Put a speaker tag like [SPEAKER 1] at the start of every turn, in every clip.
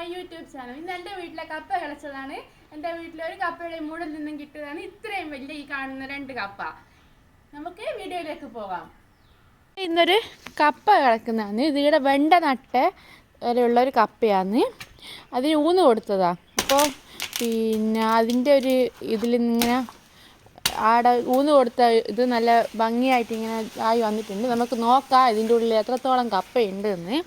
[SPEAKER 1] My YouTube channel ഇന്ന് എന്റെ വീട്ടിലെ കപ്പ കിളച്ചതാണ്. എന്റെ വീട്ടിലെ ഒരു കപ്പയുടെ മൂടിൽ നിന്നും കിട്ടിയതാണ്. ഇത്രയും വലിയ ഈ കാണുന്ന രണ്ട് കപ്പ. നമുക്ക് വീഡിയോയിലേക്ക് പോകാം. ഇന്നൊരു കപ്പ കിളക്കുന്നതാണ്. ഇതിവിടെ വെണ്ട നട്ട് വരെയുള്ള ഒരു കപ്പയാണ്. അതിന് ഊന്ന് കൊടുത്തതാ. അപ്പോൾ പിന്നെ അതിന്റെ ഒരു ഇതിൽ ഇങ്ങനെ ആടെ ഊന്ന് കൊടുത്ത ഇത് നല്ല ഭംഗിയായിട്ട് ഇങ്ങനെ ആയി വന്നിട്ടുണ്ട്. നമുക്ക് നോക്കാം ഇതിന്റെ ഉള്ളിൽ എത്രത്തോളം കപ്പയുണ്ട് എന്ന്.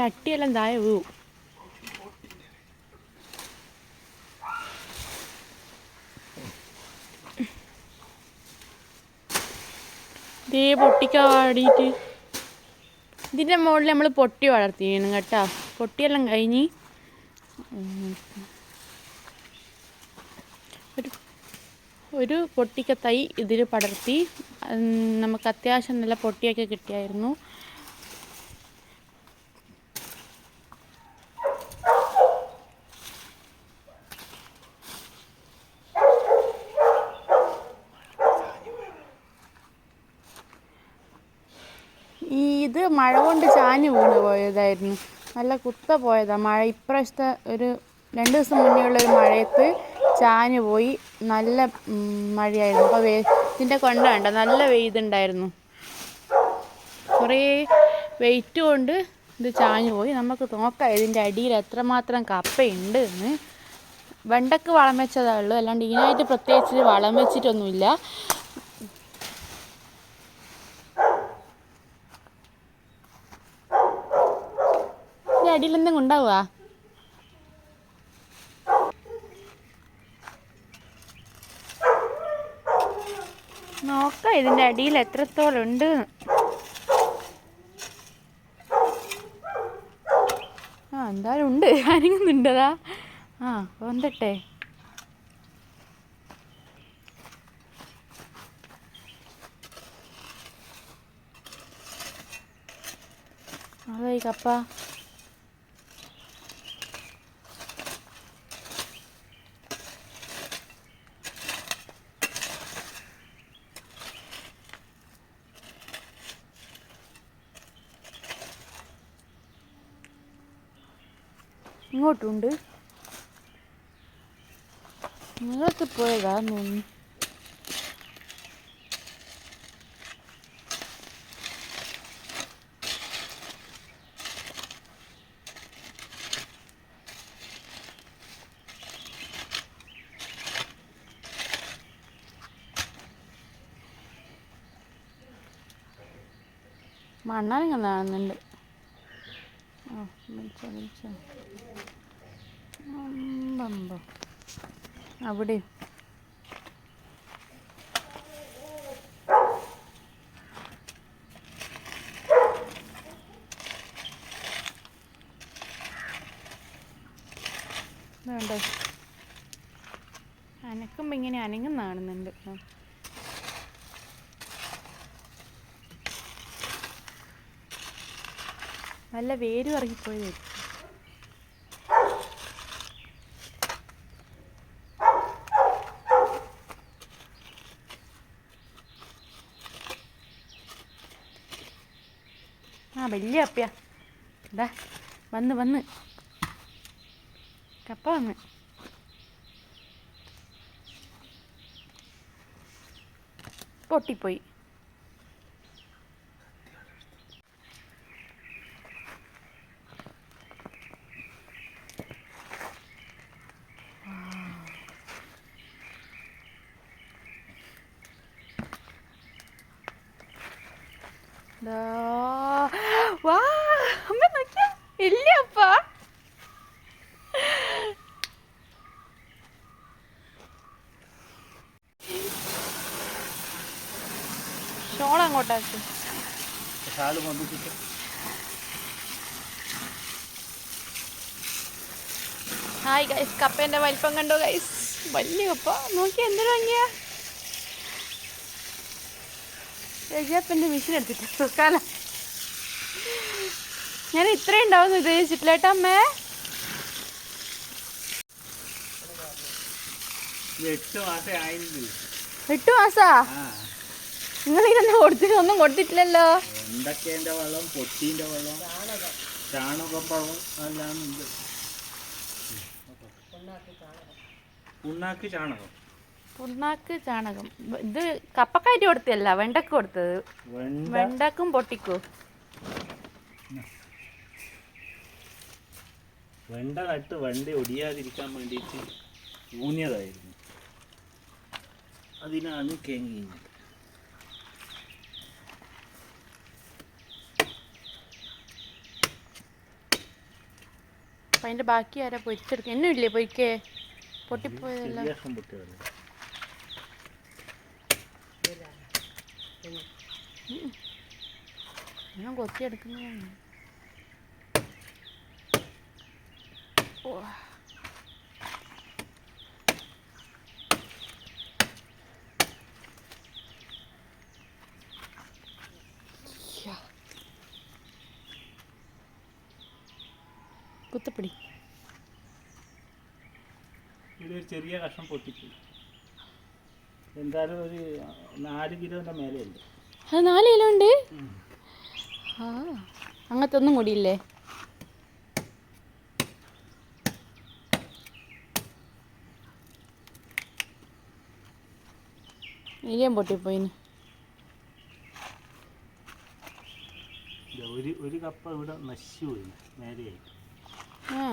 [SPEAKER 1] ചട്ടിയെല്ലാം താഴെ വീഴും ദേ പൊട്ടിക്കാടിയിട്ട് ഇതിന്റെ മുകളിൽ നമ്മൾ പൊട്ടി വളർത്തിയിരുന്നു കേട്ടോ. പൊട്ടിയെല്ലാം കഴിഞ്ഞ്. ഒരു ഒരു പൊട്ടിക്ക തൈ ഇതിൽ പടർത്തി നമുക്ക് അത്യാവശ്യം നല്ല പൊട്ടിയൊക്കെ കിട്ടിയായിരുന്നു ഈ ഇത് മഴ കൊണ്ട് ചാഞ്ഞ് വീണ് പോയതായിരുന്നു. നല്ല കുത്ത പോയതാണ് മഴ ഇപ്രാവശ്യത്തെ ഒരു രണ്ട് ദിവസം മുന്നേ ഉള്ള ഒരു മഴയത്ത് ചാഞ്ഞ് പോയി. നല്ല മഴയായിരുന്നു. അപ്പോൾ വേ ഇതിന്റെ കൊണ്ട വേണ്ട നല്ല വെയ്തുണ്ടായിരുന്നു കുറേ വെയിറ്റ് കൊണ്ട് ഇത് ചാഞ്ഞു പോയി. നമുക്ക് നോക്കാം ഇതിന്റെ അടിയിൽ എത്രമാത്രം കപ്പയുണ്ട് എന്ന് വെണ്ടക്ക് വളം വെച്ചതേ ഉള്ളൂ. അല്ലാണ്ട് ഇതിനായിട്ട് പ്രത്യേകിച്ച് വളം വെച്ചിട്ടൊന്നുമില്ല. ഇതിന്റെ അടിയിൽ എന്തെങ്കിലും ഉണ്ടാവുക നോക്കാം ഇതിന്റെ അടിയിൽ എത്രത്തോളം ഉണ്ട്. ആ എന്തായാലും ഉണ്ട്. അനങ്ങുന്നുണ്ടതാ ആ വന്നിട്ടെ. അതായി കപ്പ. ഇങ്ങോട്ടുണ്ട്. നിങ്ങൾക്ക് പോയതാ തോന്നുന്നു മണ്ണാനിങ്ങനെ കാണുന്നുണ്ട്. ആ വിളിച്ചോ അവിടെ. വേണ്ട അനക്കുമ്പോ ഇങ്ങനെ അനങ്ങുന്ന കാണുന്നുണ്ട് ആ. നല്ല വേര് ഇറങ്ങിപ്പോയതായിരിക്കും ആ വലിയ അപ്പ്യ ഇതാ വന്ന് വന്ന്. കപ്പ വന്ന്. പൊട്ടിപ്പോയി. വാ അമ്മ നോക്കിയ. ഇല്ല അപ്പ? ഷോൾ അങ്ങോട്ടാക്കി ഹായ് ഗൈസ് കപ്പേന്റെ വലിപ്പം കണ്ടോ ഗൈസ് വലിയ കപ്പ. നോക്കി എന്തൊരു ഭംഗിയാ. രജാപ്പന്റെ മെഷീൻ എടുത്തിട്ട് സുക്കാലം ഞാൻ ഇത്രയും ഉണ്ടാവും ഉദ്ദേശിച്ചിട്ടില്ല കേട്ടോ അമ്മേ.
[SPEAKER 2] എട്ട് മാസം
[SPEAKER 1] നിങ്ങൾ ഇതൊന്നും കൊടുത്തിട്ട് ഒന്നും കൊടുത്തിട്ടില്ലല്ലോ
[SPEAKER 2] എന്തൊക്കെന്റെ വെള്ളം? പൊട്ടീന്റെ വെള്ളം? ചാണകപ്പഴം എല്ലാം ഉണ്ട്. പുണ്ണാക്ക് ചാണകം.
[SPEAKER 1] പുണ്ണാക്ക് ചാണകം. ഇത് കപ്പക്കായിട്ട് കൊടുത്തല്ല വെണ്ടക്ക് കൊടുത്തത്.
[SPEAKER 2] വെണ്ട
[SPEAKER 1] വെണ്ടക്കും പൊട്ടിക്കോ.
[SPEAKER 2] വെണ്ട നട്ട് വണ്ടി ഒടിയാതിരിക്കാൻ വേണ്ടിയിട്ട് ഊന്നിയതായിരുന്നു. അതിനാണ് കേങ്ങിഞ്ഞത്
[SPEAKER 1] അപ്പം അതിന്റെ ബാക്കി ആരാ പൊരിച്ചെടുക്കുക എന്നും ഇല്ലേ പൊരിക്കേ? പൊട്ടിപ്പോയതല്ല.
[SPEAKER 2] പൊട്ടിയതല്ലേ
[SPEAKER 1] ഞാൻ കൊത്തിയെടുക്കുന്നതാണ് ഓ. യ്യ. കുത്തപ്പിടി.
[SPEAKER 2] ഇതൊരു ചെറിയ കഷ്ണം പൊട്ടിപ്പോയി. എന്തായാലും ഒരു നാല് കിലോന്റെ മേലെയുണ്ട്.
[SPEAKER 1] അത് നാല് കിലോ ഉണ്ട്? ആ അങ്ങനത്തെ ഒന്നും കൂടിയില്ലേ? ഇനിയും പൊട്ടിപ്പോയിന്.
[SPEAKER 2] ഒരു ഒരു കപ്പ ഇവിടെ നശിച്ചു പോയി നേരെയായി
[SPEAKER 1] ആ.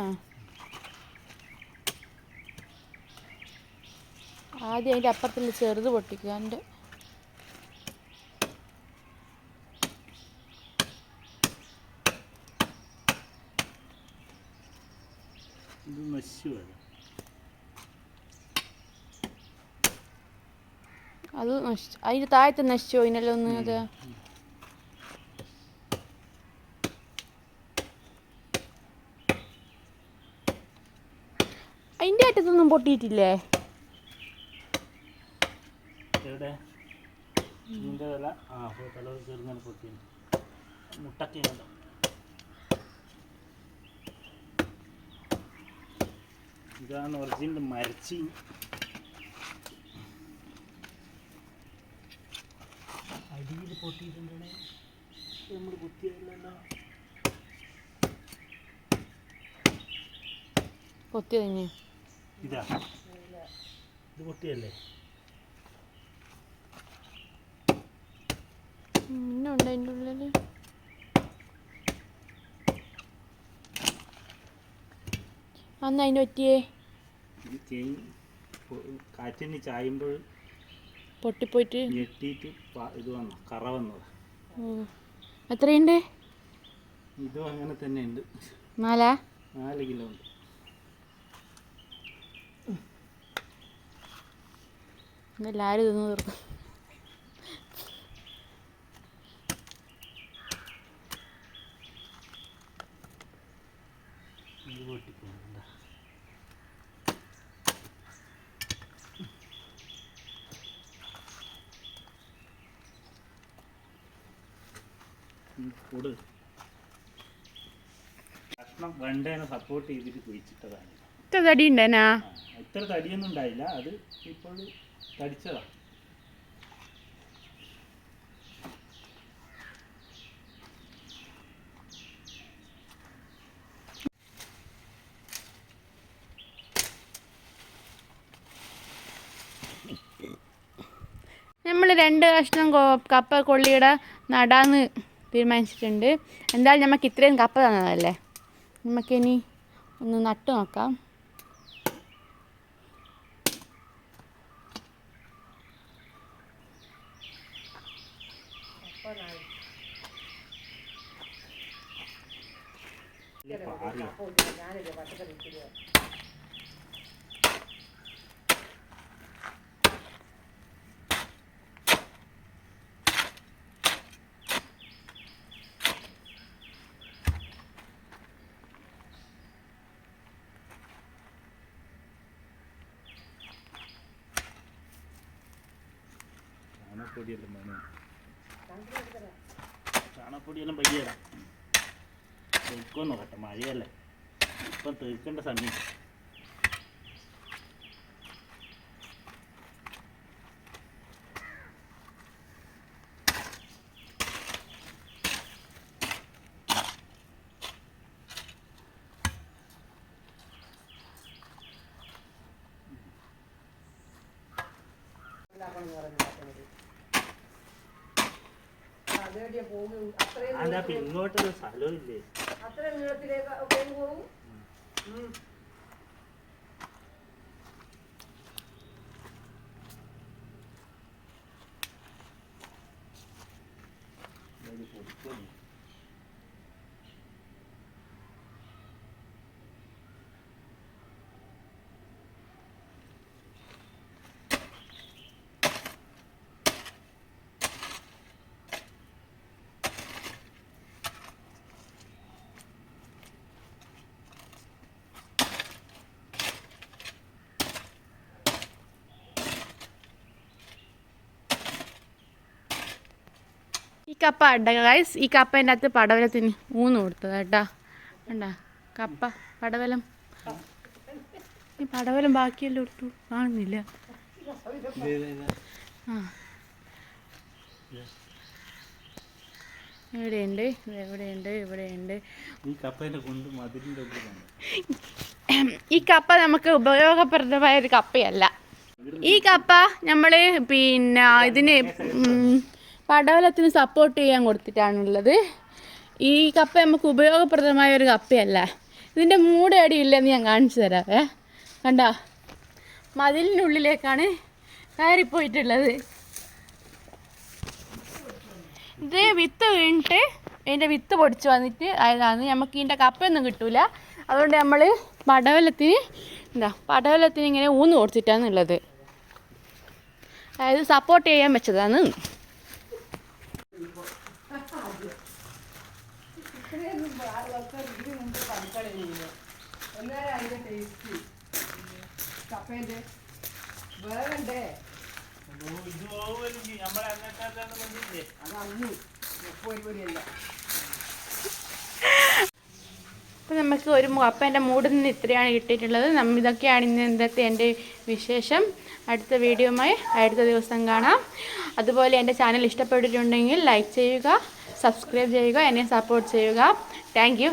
[SPEAKER 1] ആദ്യം അതിന്റെ അപ്പുറത്തുള്ള ചെറുത് പൊട്ടിക്കുക. എന്റെ
[SPEAKER 2] ഇത് നശിച്ചു പോയത്
[SPEAKER 1] അത് നശിച്ചു അതിന്റെ താഴത്ത് നശിച്ചു അതിനെല്ലാം ഒന്ന് അത്? അതിന്റെ അറ്റത്തൊന്നും പൊട്ടിയിട്ടില്ലേ?
[SPEAKER 2] എവിടെ ഇതിന്റെ വില? ആ അപ്പോൾ തല ചെറുങ്ങനെ പൊട്ടി. മുട്ടൊക്കെ ഉണ്ടോ ഇതാണ് ഒറിജിനൽ മരച്ചി. അടിയിൽ പൊട്ടിയിട്ടുണ്ടെങ്കിൽ നമ്മൾ കുത്തിയല്ലോ
[SPEAKER 1] പൊത്തി തന്നെ
[SPEAKER 2] ഇതാ. ഇത് പൊട്ടിയല്ലേ?
[SPEAKER 1] മുന്നുണ്ട് അതിന്റെ ഉള്ളിൽ അന്ന് അതിന്റെ പറ്റിയേ?
[SPEAKER 2] കാറ്റിന് ചായുമ്പോൾ
[SPEAKER 1] പൊട്ടിപ്പോയിട്ട്?
[SPEAKER 2] ഞെട്ടിയിട്ട് ഇത് വന്നു കറ വന്നത്.
[SPEAKER 1] എത്രയുണ്ട്?
[SPEAKER 2] ഇതും അങ്ങനെ തന്നെ ഉണ്ട്
[SPEAKER 1] നാലാ?
[SPEAKER 2] നാല് കിലോ ഉണ്ട്.
[SPEAKER 1] എല്ലാവരും തിന്നു തീർക്കും
[SPEAKER 2] ഇത് പൊട്ടിപ്പോകുന്നുണ്ട് കൂട് കഷ്ണം വെണ്ടേനെ സപ്പോർട്ട് ചെയ്തിട്ട് കുഴിച്ചിട്ടതാണ്.
[SPEAKER 1] ഇത്ര തടി ഉണ്ടേനാ?
[SPEAKER 2] ഇത്ര തടിയൊന്നും ഉണ്ടായില്ല. അത് ഇപ്പോൾ തടിച്ചതാ.
[SPEAKER 1] നമ്മൾ രണ്ട് കഷ്ണം കപ്പ കൊള്ളിയുടെ നടാന്ന് തീരുമാനിച്ചിട്ടുണ്ട്. എന്തായാലും നമുക്ക് ഇത്രയും കപ്പ തന്നതല്ലേ? നമുക്കിനി ഒന്ന് നട്ടു നോക്കാം.
[SPEAKER 2] പാറിയ ചാണപ്പൊടിയെല്ലാം വേണം. ചാണപ്പൊടിയെല്ലാം പയ്യരാം തീർക്കുമെന്ന് നോക്കട്ടെ മഴയല്ലേ. ഇപ്പം തീർക്കേണ്ട സമയം.
[SPEAKER 3] ഉണ്ടാക്കണം എന്ന് പറഞ്ഞിട്ടുണ്ടാക്കുന്നത്
[SPEAKER 2] അല്ല ഇങ്ങോട്ടൊരു സ്ഥലവും ഇല്ലേ?
[SPEAKER 3] അത്രയും നീളത്തിലേക്ക് പോകും ഉം.
[SPEAKER 2] ഇത് പൊടിക്കുന്നു.
[SPEAKER 1] ഈ കപ്പ അട ഗൈസ് ഈ കപ്പേന്റെ അകത്ത് പടവലത്തിന് ഊന്ന് കൊടുത്തത് കേട്ടാ. കണ്ടാ? കപ്പ പടവലം. ഈ പടവലം ബാക്കിയെല്ലാം എടുത്തു. കാണുന്നില്ല. ആ. ഇവിടെയുണ്ട് ഇവിടെയുണ്ട് ഇവിടെയുണ്ട്.
[SPEAKER 2] ഈ കൊണ്ട് ഉള്ളിലാണ്
[SPEAKER 1] ഈ കപ്പ നമുക്ക് ഉപയോഗപ്രദമായ ഒരു കപ്പയല്ല. ഈ കപ്പ നമ്മൾ പിന്നെ ഇതിന് ഉം, പടവലത്തിന് സപ്പോർട്ട് ചെയ്യാൻ കൊടുത്തിട്ടാണുള്ളത്. ഈ കപ്പ നമുക്ക് ഉപയോഗപ്രദമായ ഒരു കപ്പയല്ല. ഇതിന്റെ ഇല്ലെന്ന് ഞാൻ കാണിച്ചു തരാവേ. കണ്ട? മതിലിനുള്ളിലേക്കാണ് കയറിപ്പോയിട്ടുള്ളത്. ഇത് വിത്ത് വീണിട്ട് ഇതിന്റെ വിത്ത് പൊടിച്ച് വന്നിട്ട് അതാണ് നമുക്ക് ഇതിന്റെ കപ്പയൊന്നും കിട്ടൂല. അതുകൊണ്ട് നമ്മൾ പടവലത്തിന് എന്താ പടവലത്തിന് ഇങ്ങനെ ഊന്ന് കൊടുത്തിട്ടാണുള്ളത്. അതായത് സപ്പോർട്ട് ചെയ്യാൻ വെച്ചതാണ്. അപ്പോൾ നമുക്ക് ഒരു അപ്പന്റെ മൂടിൽ നിന്ന് ഇത്രയാണ് കിട്ടിയിട്ടുള്ളത്. നമ്മ ഇതൊക്കെയാണ് ഇന്ന് ഇന്നത്തെ എന്റെ വിശേഷം. അടുത്ത വീഡിയോയുമായി അടുത്ത ദിവസം കാണാം. അതുപോലെ എന്റെ ചാനൽ ഇഷ്ടപ്പെട്ടിട്ടുണ്ടെങ്കിൽ ലൈക്ക് ചെയ്യുക സബ്സ്ക്രൈബ് ചെയ്യുക എന്നെ സപ്പോർട്ട് ചെയ്യുക. താങ്ക്